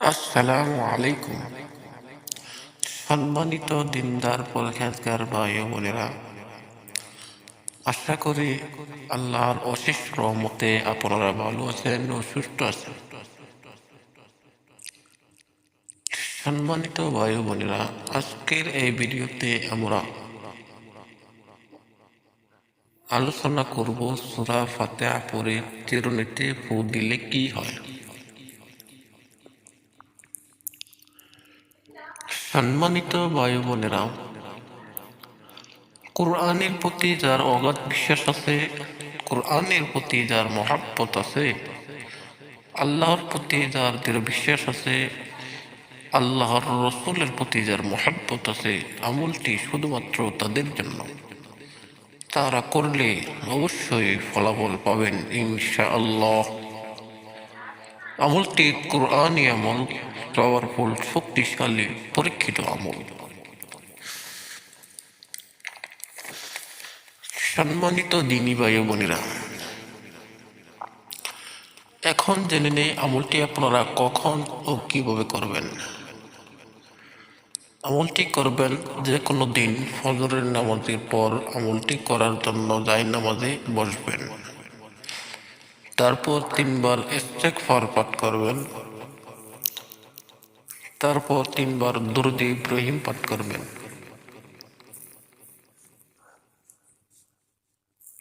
আসসালামু আলাইকুম। সম্মানিত দিনদার পরখাজগার ভাই বোনেরা, আশা করি আল্লাহর অশেষ রহমতে আপনারা ভালো আছেন ও সুস্থ আছেন। সম্মানিত ভাই বোনেরা, আজকের এই ভিডিওতে আমরা আলোচনা করব সুরা ফাতেহা পরে চিরুনিতে ফু দিলে কি হয়। সম্মানিত বায়ু বোনেরা, কোরআনের প্রতি যার অগাধ বিশ্বাস আছে, কোরআনের প্রতি যার মহাব্বত আছে, আল্লাহর প্রতি যার দৃঢ় বিশ্বাস আছে, আল্লাহর রসুলের প্রতি যার মহাব্বত আছে, আমলটি শুধুমাত্র তাদের জন্য। তারা করলে অবশ্যই ফলাফল পাবেন ইনশা আল্লাহ আমলটি কোরআনই আমল পাওয়ারফুল শক্তিশালী, পরীক্ষিত আমল। সম্মানিত দিনী বায়ু বোনেরা, এখন জেনে নেই আমলটি আপনারা কখন ও কীভাবে করবেন। আমলটি করবেন যে কোনো দিন, ফজরের নামাজের পর আমলটি করার জন্য যাই নামাজে বসবেন। তারপর তিনবার ইস্তেকফার পাঠ করবেন। তারপর তিনবার দুরুদ ইব্রাহিম পাঠ করবেন।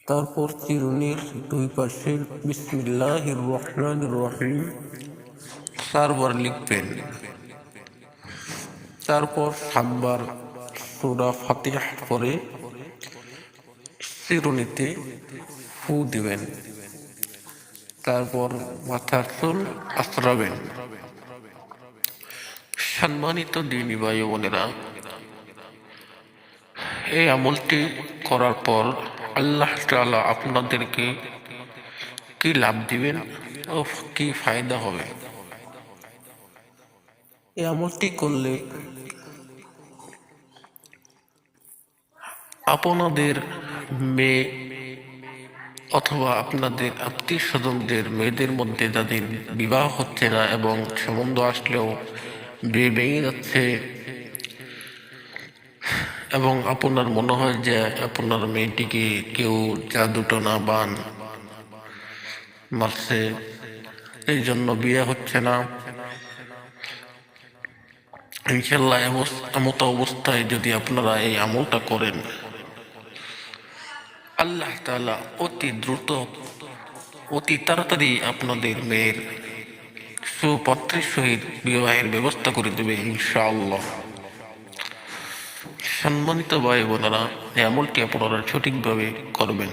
তারপর চিরুনির দুই পাশে বিসমিল্লাহ রহমান রহিম চারবার লিখবেন। তারপর সাতবার সুরা ফাতিহ পরে চিরুনিতে ফু দিবেন। তারপর মাথার চুল আশ্রাবেন সম্মানিত দিনী ভাই বোনেরা, এই আমলটি করার পর আল্লাহ তাআলা আপনাদেরকে কি লাভ দিবেন ও কি ফায়দা হবে? এই আমলটি করলে আপনাদের মেয়ে অথবা আপনাদের আত্মীয় স্বজনদের মেয়েদের মধ্যে যাদের বিবাহ হচ্ছে না এবং সম্বন্ধ আসলেও ভেঙে যাচ্ছে এবং আপনার মনে হয় যে আপনার মেয়েটিকে কেউ জাদুটো না বান মারছে, এই জন্য বিয়ে হচ্ছে না? ইনশাল্লাহ এমত অবস্থায় যদি আপনারা এই আমলটা করেন, আল্লাহ তালা অতি দ্রুত, অতি তাড়াতাড়ি আপনাদের মেয়ের সুপাত্রের সহিত বিবাহের ব্যবস্থা করে দেবে, ইনশাআল্লাহ। সম্মানিত ভাই বোনেরা এই আমলটি আপনারা সঠিকভাবে করবেন।